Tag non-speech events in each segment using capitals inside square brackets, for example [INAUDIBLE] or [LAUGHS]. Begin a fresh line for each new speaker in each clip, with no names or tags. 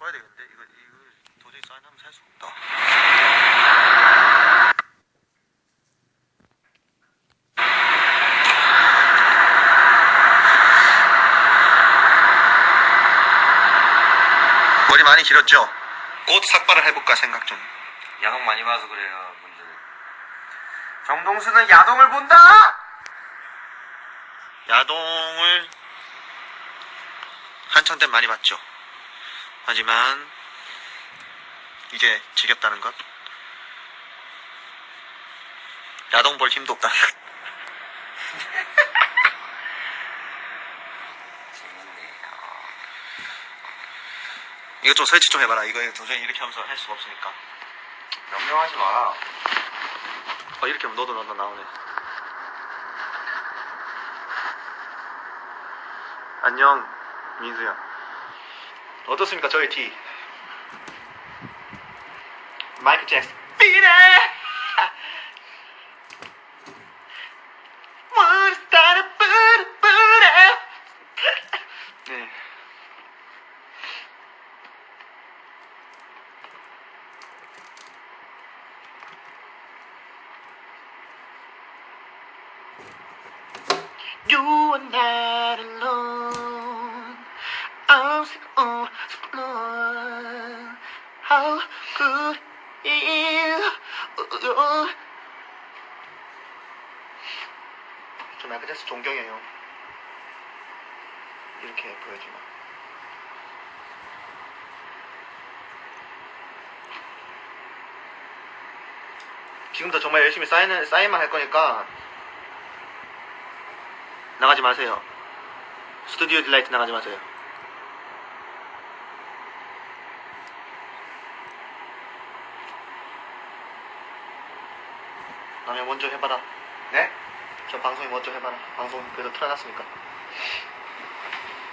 바꿔야 되겠는데 이거 이거 도저히 사인하면 살 수가 없다. 머리 많이 길었죠? 곧 삭발을 해볼까 생각 중.
야동 많이 봐서 그래요, 분들.
정동수는 야동을 본다!
야동을 한창 때 많이 봤죠. 하지만 이제 지겹다는 것. 야동 볼 힘도 없다.
재밌네요.
이거 좀 설치 좀 해봐라. 이거 도저히 이렇게 하면서 할 수가 없으니까.
명령하지 마라.
어, 이렇게 하면 너도 너도 나오네. 안녕, 민수야. 어떻습니까, 저의 티? 마이클 잭슨. 비네! 네. 마이클 잭슨 존경해요. 이렇게 보여주나. 지금도 정말 열심히 사인을, 사인만 할 거니까 나가지 마세요. 스튜디오 딜라이트 나가지 마세요. 남의 먼저 해봐라.
네?
저 방송이 먼저 해봐라. 방송 그래도 틀어놨으니까.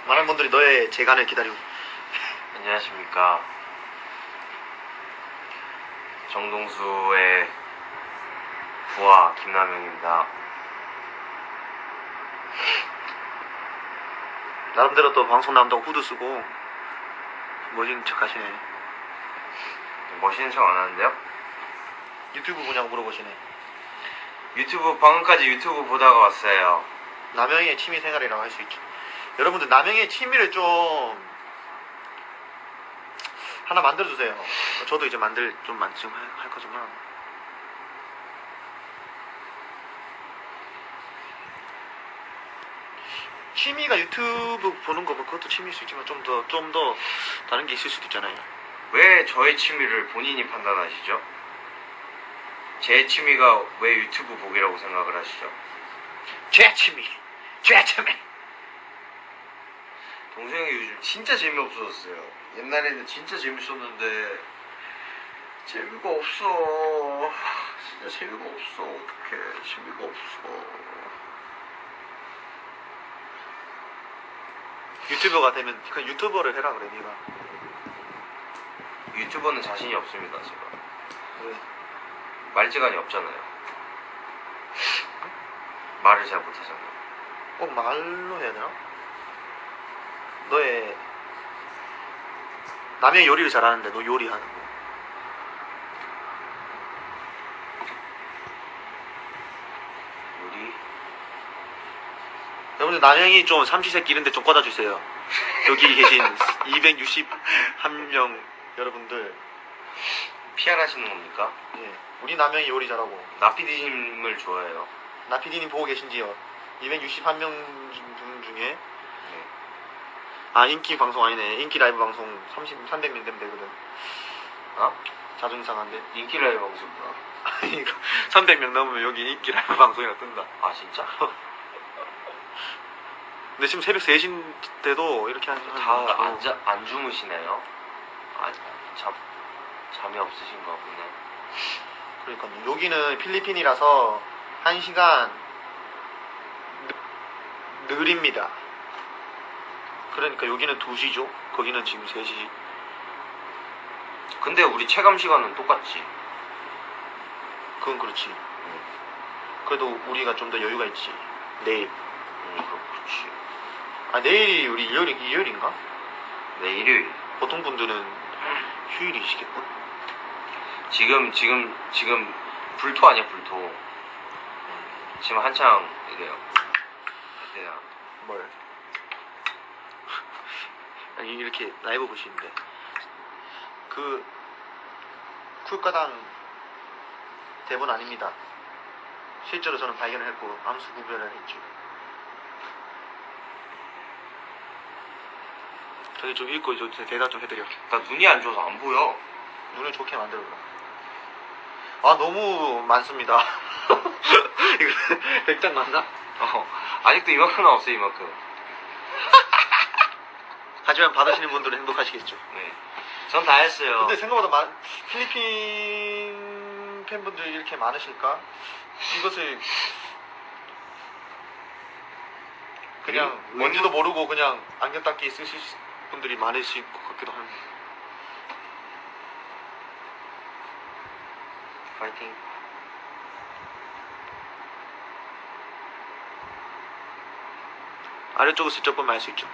많은 분들이 너의 재간을 기다리고. [LAUGHS]
안녕하십니까. 정동수의 부하 김남영입니다.
나름대로 또 방송 나온다고 후드 쓰고 멋진 척 하시네.
멋있는 척 안 하는데요?
유튜브 보냐고 물어보시네.
유튜브, 방금까지 유튜브 보다가 왔어요.
남영의 취미 생활이라고 할 수 있죠. 여러분들 남영의 취미를 좀 하나 만들어 주세요. 저도 이제 만들 좀 만, 지금 할, 할 거지만 취미가 유튜브 보는 거면 그것도 취미일 수 있지만 좀 더 좀 더 다른 게 있을 수도 있잖아요.
왜 저의 취미를 본인이 판단하시죠? 제 취미가 왜 유튜브 보기라고 생각을 하시죠?
제 취미, 제 취미.
동생이 요즘 진짜 재미없어졌어요. 옛날에는 진짜 재밌었는데 재미가 없어. 진짜 재미가 없어. 어떡해. 재미가 없어.
유튜버가 되면 그 유튜버를 해라 그래 네가.
유튜버는 자신이 없습니다, 제가.
그래.
말재간이 없잖아요. 말을 잘 못하잖아요.
꼭 말로 해야 되나? 너의 남의 요리를 잘하는데 너 요리하는 거.
요리?
여러분들 남영이 좀 삼시세끼 이런데 좀 꽂아주세요. 여기 계신 [LAUGHS] 261명 여러분들,
PR 하시는 겁니까?
예, 우리 남영이 요리 잘하고
나피디님을 좋아해요.
나 PD님 보고 계신지요? 261명 중- 중에
네.
아 인기 방송 아니네 인기 라이브 방송 30 300명 되면 되거든.
어?
자존심 상한데.
인기 라이브 방송 뭐야?
아니 이거 300명 넘으면 여기 인기 라이브 [LAUGHS] 방송이라 뜬다.
아, 진짜? [LAUGHS]
근데 지금 새벽 3시인데도 이렇게 하는
다 안, 자, 안 주무시네요? 아, 잠, 잠이 없으신가 보네.
그러니까 여기는 필리핀이라서 1시간 느립니다. 그러니까 여기는 2시죠. 거기는 지금 3시.
근데 우리 체감 시간은 똑같지.
그건 그렇지. 그래도 우리가 좀 더 여유가 있지. 내일.
음, 그렇지.
아 내일이 우리 일요일, 일요일인가?
네, 일요일.
보통 분들은 휴일이시겠군.
지금 지금 지금 불토 아니야 불토. 지금 한창 이래요. 어때요?
뭘? [LAUGHS] 아니 이렇게 라이브 보시는데 그 쿨가당 대본 아닙니다. 실제로 저는 발견을 했고 암수 구별을 했죠. 저기 좀 읽고 저 대답 좀 해드려.
나 눈이 안 좋아서 안 보여.
눈을 좋게 만들어. 아 너무 많습니다. [LAUGHS] 이거 100장 맞나?
어, 아직도 이만큼 나왔어 [LAUGHS] 이만큼.
하지만 받으시는 분들은 행복하시겠죠.
네. 전 다 했어요.
근데 생각보다 많, 필리핀 팬분들이 이렇게 많으실까? 이것을 그냥
그리고
뭔지도 모르고 그냥 안경 닦기 쓰실 분들이 많으실 것 같기도 합니다.
파이팅.
아래쪽을 슬쩍 보면 알 수 있죠.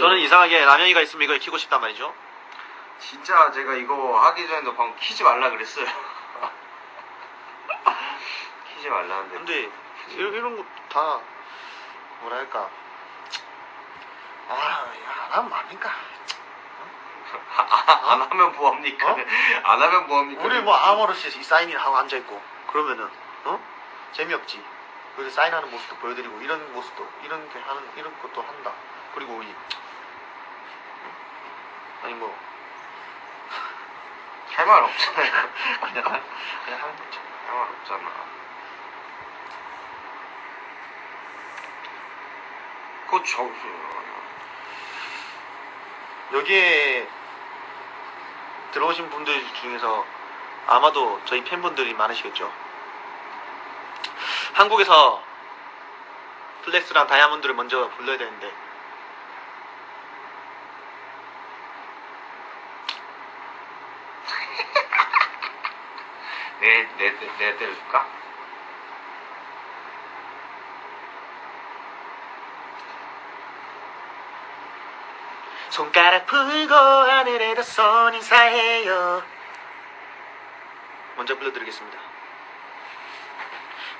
저는 이상하게 라면이가 있으면 이걸 키고 싶단 말이죠.
진짜 제가 이거 하기 전에도 방금 키지 말라 그랬어요. 키지 말라는데.
근데 이런, 이런 거 다 뭐랄까 아, 야, 난 뭡니까?
아, 안 하면 뭐합니까?
어?
안 하면 뭐합니까?
우리 뭐 아무렇지 이 사인을 하고 앉아 있고 그러면은 어 재미없지. 그래서 사인하는 모습도 보여드리고 이런 모습도 이런 게 하는 이런 것도 한다. 그리고 이 아니 뭐
할말 없잖아요.
그냥 하- 그냥 하는 거죠.
할말 없잖아. 그거 저,
여기에 들어오신 분들 중에서 아마도 저희 팬분들이 많으시겠죠. 한국에서 플렉스랑 다이아몬드를 먼저 불러야 되는데
내, 내, 내, 내 때려줄까?
손가락 풀고 하늘에다 선 인사해요. 먼저 불러드리겠습니다.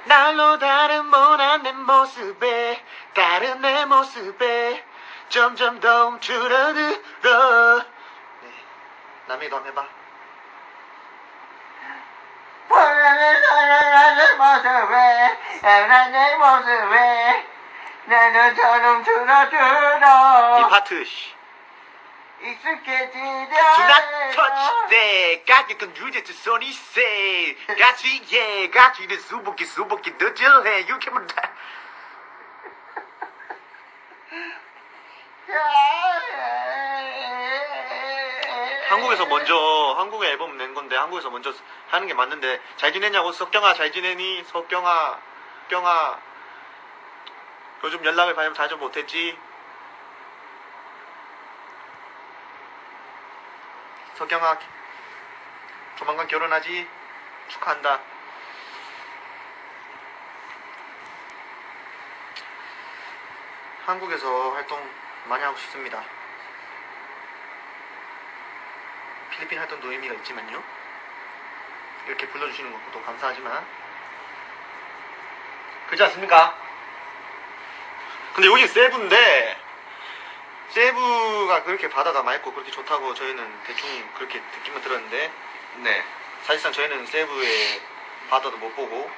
날로 다른 못난 내 모습에 다른 내 모습에 점점 더 움츠러들어 네. 남이도 한번 해봐
내 모습에 내 모습에 나는 저놈
이
줄어들어
파트 씨.
익숙해지려
Do not touch that 손이 세 같이 예 같이는 수복이 수복이 늦을해. 이렇게 하면 돼 한국에서 먼저 한국에 앨범 낸 건데 한국에서 먼저 하는 게 맞는데 잘 지내냐고? 석경아 잘 지내니? 석경아 석경아. 요즘 연락을 받으면 자주 못했지 석경아 조만간 결혼하지 축하한다 한국에서 활동 많이 하고 싶습니다 필리핀 활동도 의미가 있지만요. 이렇게 불러주시는 것도 감사하지만 그렇지 않습니까? 근데 여기 세부인데 세부가 그렇게 바다가 맑고 그렇게 좋다고 저희는 대충 그렇게 듣기만 들었는데
네.
사실상 저희는 세부의 바다도 못 보고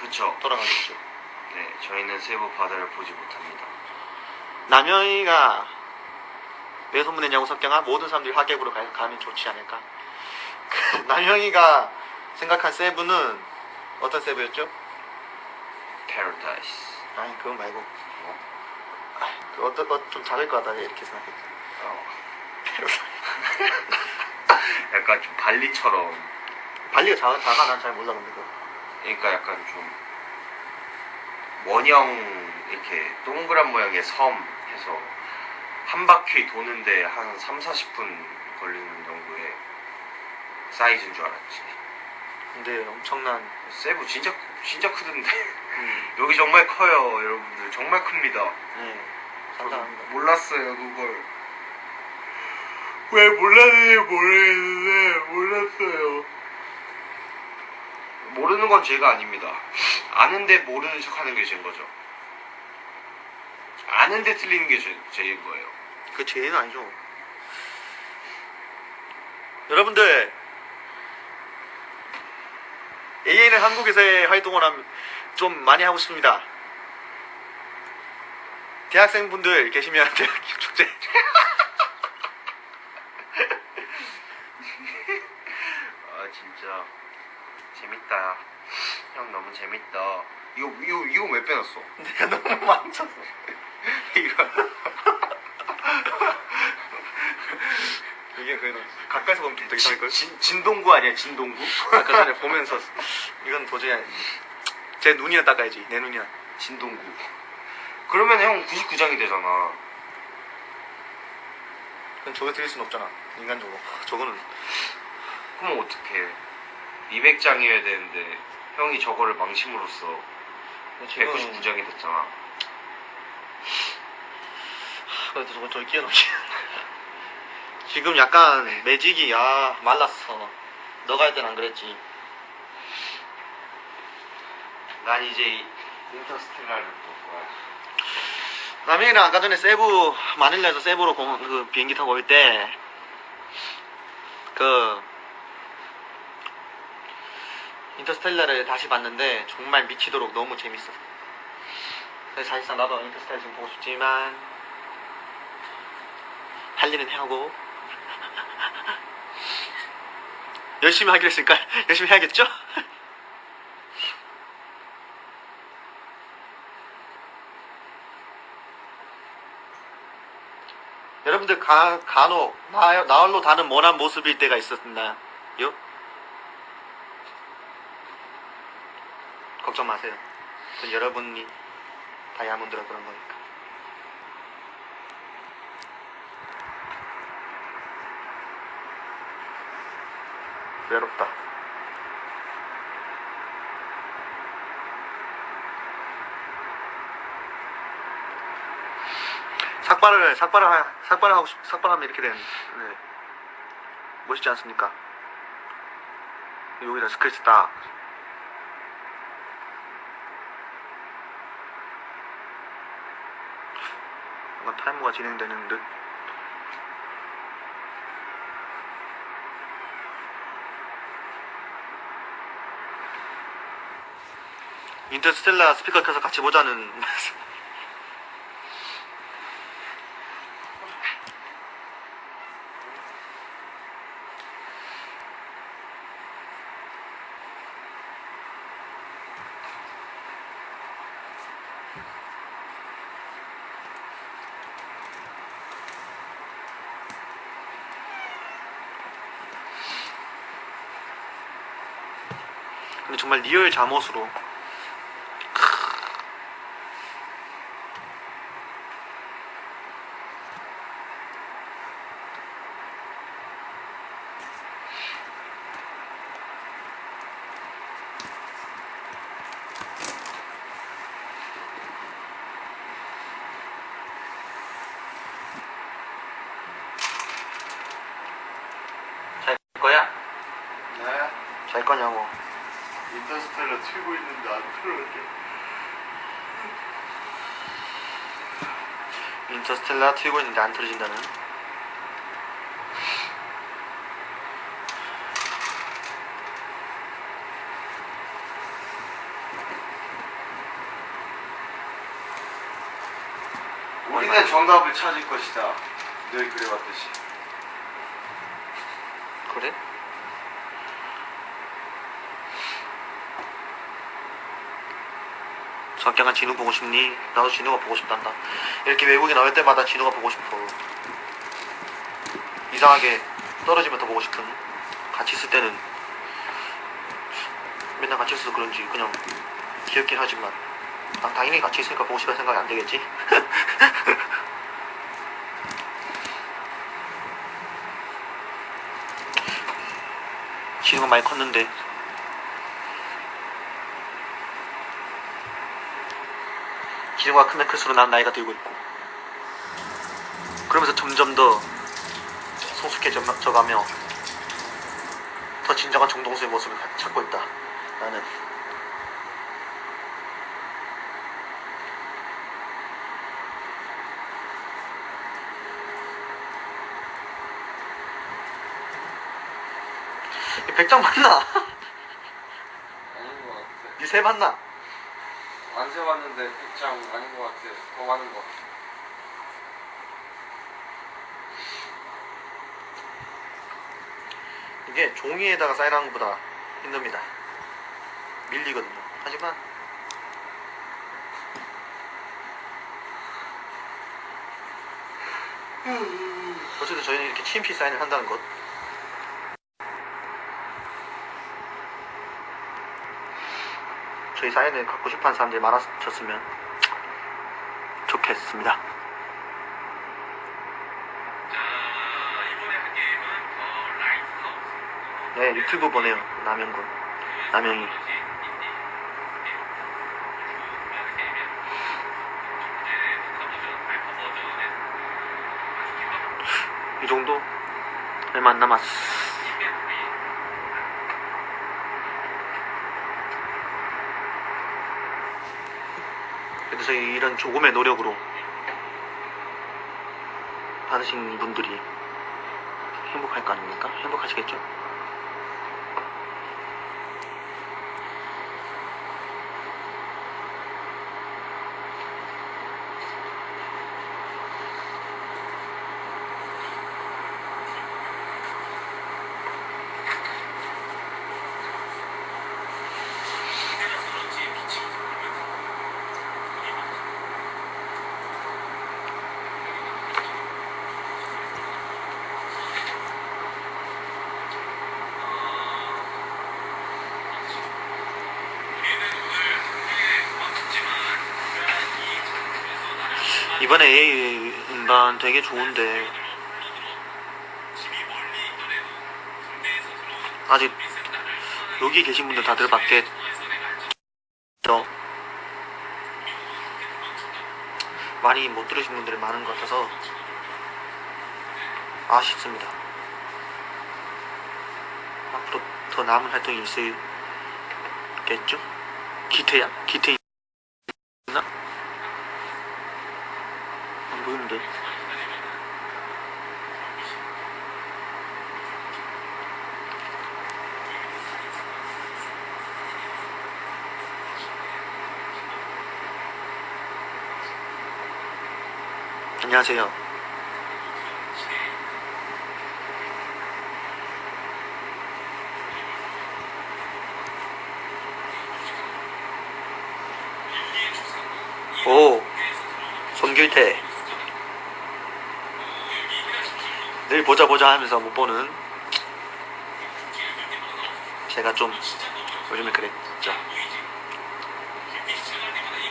그쵸.
돌아가겠죠.
네. 저희는 세부 바다를 보지 못합니다.
남영이가 왜 소문냈냐고 석경아 모든 사람들이 하객으로 가, 가면 좋지 않을까? [LAUGHS] 남영이가 생각한 세부는 어떤 세부였죠?
Paradise.
아니 그건 말고 어떤 어, 좀 다를 거다 이렇게 생각했어.
어. [LAUGHS] 약간 좀 발리처럼.
발리가 작아, 작아 난 잘 몰라 근데 그거.
그러니까 약간 좀 원형 이렇게 동그란 모양의 섬 해서 한 바퀴 도는데 한 3, 40분 걸리는 정도의 사이즈인 줄 알았지.
근데 엄청난
세부 진짜 진짜 크던데
음, [LAUGHS]
여기 정말 커요 여러분들 정말 큽니다
네 상상합니다.
몰랐어요 그걸 왜 몰랐는지 모르겠는데 몰랐어요 모르는 건 죄가 아닙니다 아는데 모르는 척 하는 게 죄인 거죠 아는데 틀리는 게 죄, 죄인 거예요
그 죄는 아니죠. 여러분들 AN은 한국에서의 활동을 함- 좀 많이 하고 싶습니다. 대학생분들 계시면 대학 축제 [LAUGHS]
아 진짜 재밌다 형 너무 재밌다 이거 이거 이거 왜 빼놨어? [LAUGHS]
내가 너무 망쳤어.
이거
이게 그 가까이서 보면 좀 되게
진,
이상할걸?
진, 진동구 아니야 진동구?
아까 전에 보면서 [LAUGHS] 이건 도저히 아니- 제 눈이나 닦아야지 내 눈이나
진동구 그러면 형 99장이 되잖아.
그럼 저거 드릴 순 없잖아. 인간적으로 저거는.
그럼 어떡해. 200장이어야 되는데 형이 저거를 망심으로써 199장이 됐잖아.
그래도 저거 저기 끼워넣지 [LAUGHS] 지금 약간 매직이 아 말랐어. 너가 할 땐 안 그랬지.
난 이제 인터스텔라를 볼 거야
남영이랑 아까 전에 세부 마닐라에서 세부로 공, 그 비행기 타고 올 때 그 인터스텔라를 다시 봤는데 정말 미치도록 너무 재밌었어. 그래서 사실상 나도 인터스텔라 지금 보고 싶지만 할 일은 해하고 [LAUGHS] 열심히 하기로 했으니까 [LAUGHS] 열심히 해야겠죠? [LAUGHS] 여러분들 가, 간혹 나, 나홀로 다는 모난 모습일 때가 있었나요? 걱정 마세요. 그건 여러분이 다이아몬드라 그런 거니까. 외롭다. 삭발을 삭발을 하- 삭발을 하고 싶 삭발하면 이렇게 되는 네. 멋있지 않습니까? 여기다 스크래치 딱 뭔가 타이머가 진행되는 듯 인터스텔라 스피커 켜서 같이 보자는 [LAUGHS] 근데 정말 리얼 잠옷으로 잘 거야?
네
잘 거냐고
인터스텔라 틀고 있는데 안 틀어져
인터스텔라 틀고 있는데 안 틀어진다는?
우리는 정답을 찾을 것이다. 늘 그래왔듯이
그래? 석경아 진우 보고 싶니? 나도 진우가 보고 싶단다. 이렇게 외국에 나올 때마다 진우가 보고 싶어. 이상하게 떨어지면 더 보고 싶은. 같이 있을 때는 맨날 같이 있어서 그런지 그냥 귀엽긴 하지만 아, 당연히 같이 있으니까 보고 싶다는 생각이 안 되겠지? [LAUGHS] 진우가 많이 컸는데
기능과 크면 클수록 난 나이가 들고 있고 그러면서 점점 더 성숙해져 가며 더 진정한 정동수의 모습을 찾고 있다 나는 이 백장 맞나?
아닌 것 같아.
니세 맞나?
안 세봤는데 100장 아닌 것 같아. 더 많은 것 같아.
이게 종이에다가 사인하는 것보다 힘듭니다. 밀리거든요. 하지만 어쨌든 저희는 이렇게 TMP 사인을 한다는 것. 저희 사인을 갖고 싶어 하는 사람들이 많아졌으면 좋겠습니다. 네, 유튜브 보내요. 남영군. 남영이. 이 정도? 얼마 안 남았어. 그래서 이런 조금의 노력으로 받으신 분들이 행복할 거 아닙니까? 행복하시겠죠? 이번에 A 되게 좋은데 아직 여기 계신 분들 다 들어봤겠죠? 많이 못 들으신 분들이 많은 것 같아서 아쉽습니다. 앞으로 더 남은 활동이 있을겠죠? 기태야? 기태 있나? 안 보이는데. 안녕하세요. 오, 손길태. 늘 보자 보자 하면서 못 보는 제가 좀 요즘에 그랬죠.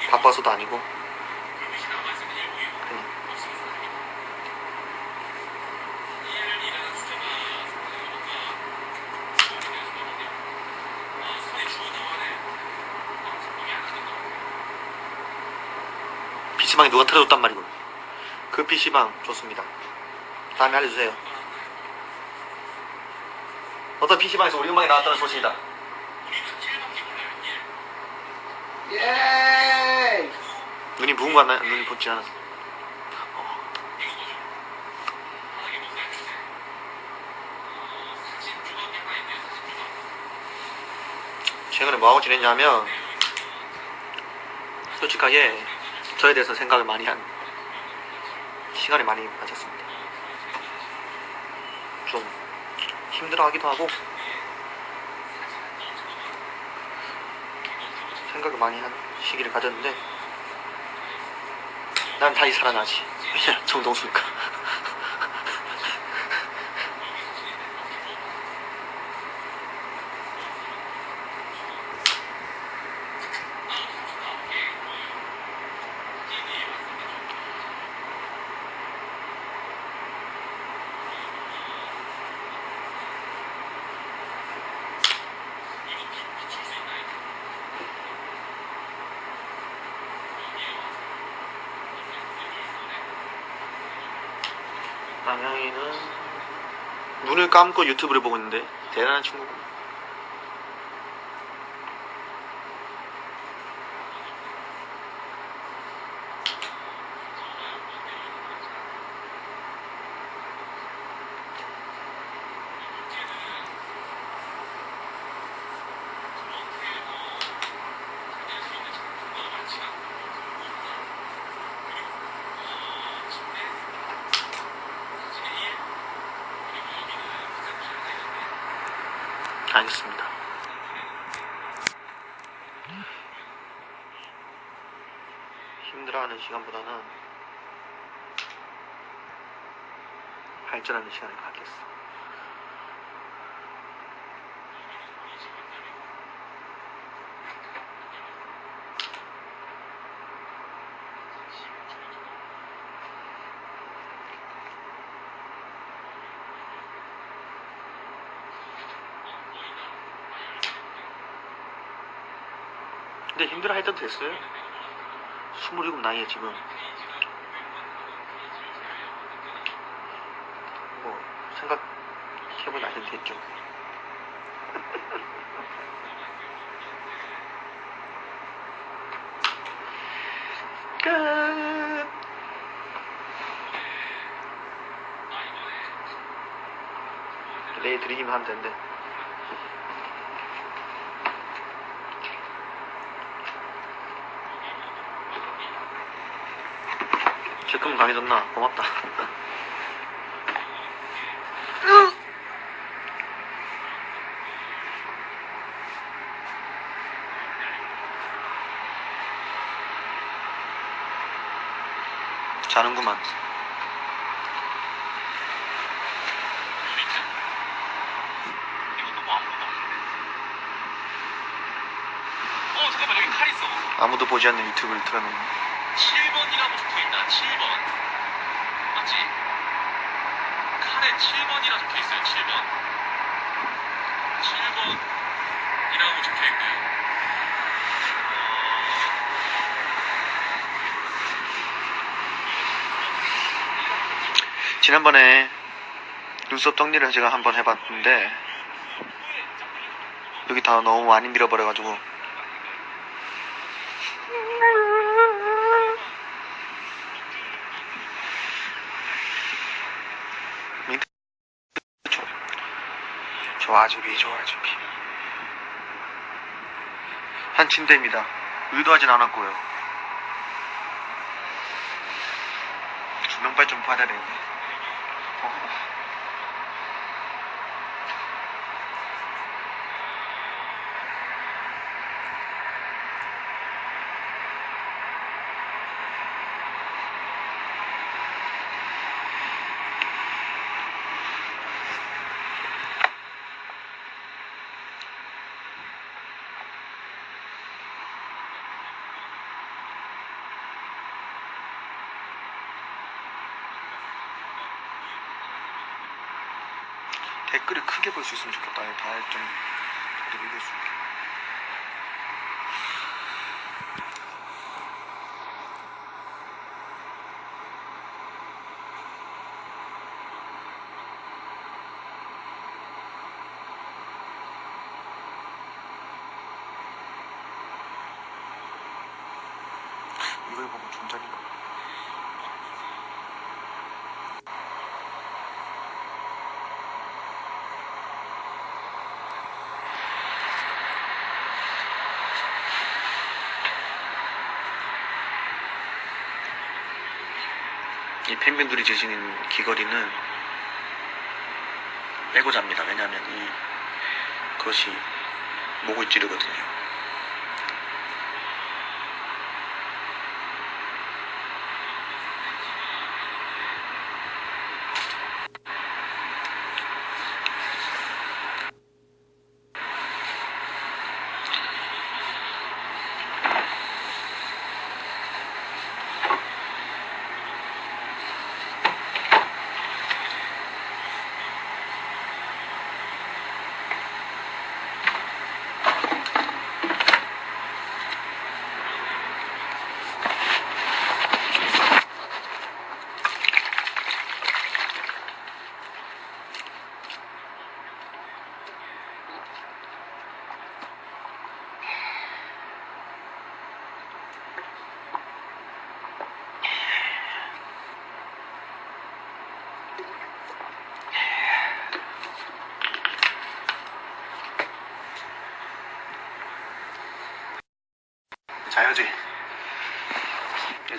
바빠서도 아니고 그냥 PC방에 누가 틀어줬단 말이고 그 PC방 좋습니다. 다음에 알려주세요. 어떤 PC방에서 우리 음악이 나왔다는 소식이다.
예!
눈이 무은가 나 눈이 붙지 않았어. 어. 최근에 뭐하고 지냈냐면 솔직하게 저에 대해서 생각을 많이 한 시간이 많이 가졌습니다. 좀 힘들어하기도 하고 생각을 많이 한 시기를 가졌는데 난 다시 살아나지. 왜냐 정동수니까.
상영이는 눈을 감고 유튜브를 보고 있는데 대단한 친구군. 알겠습니다. 힘들어하는 시간보다는 발전하는 시간을 갖겠어. 근데 힘들어 할 때도 됐어요. 27 나이에 지금. 뭐, 생각해볼 나이는 됐죠. [LAUGHS] 끝! 내일 드리기만 하면 되는데. 조금 강해졌나? 고맙다. 자는구만.
어
아무도 보지 않는 유튜브를 틀어놓는.
7번이라고 적혀있다 7번 맞지? 칼에 7번이라 적혀 있어요 7번. 7번이라고 적혀 있고요.
지난번에 눈썹 정리를 제가 한번 해봤는데 여기 다 너무 많이 밀어버려가지고 민트 좋- 좋 아지비 좋아지비. 한 침대입니다. 의도하진 않았고요. 조명빨 좀 받아야 되겠네 어. 댓글을 크게 볼 수 있으면 좋겠다. 다좀 다들 읽을 수 있게. 이걸 보고 존잘인가? 이 펭귄들이 지지는 귀걸이는 빼고 잡니다. 왜냐하면 이 그것이 목을 찌르거든요.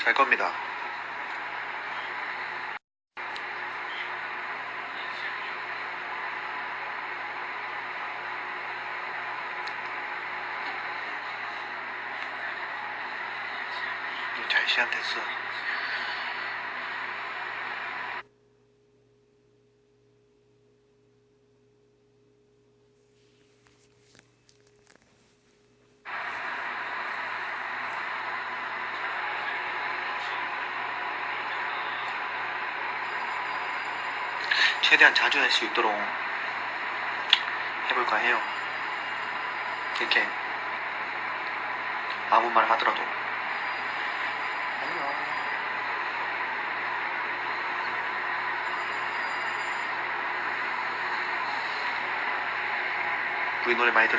잘 겁니다. 잘 시간 됐어. 최대한 자주 할수 있도록 해볼까 해요. 이렇게 아무 말 하더라도. 우리 노래 많이 들으세요.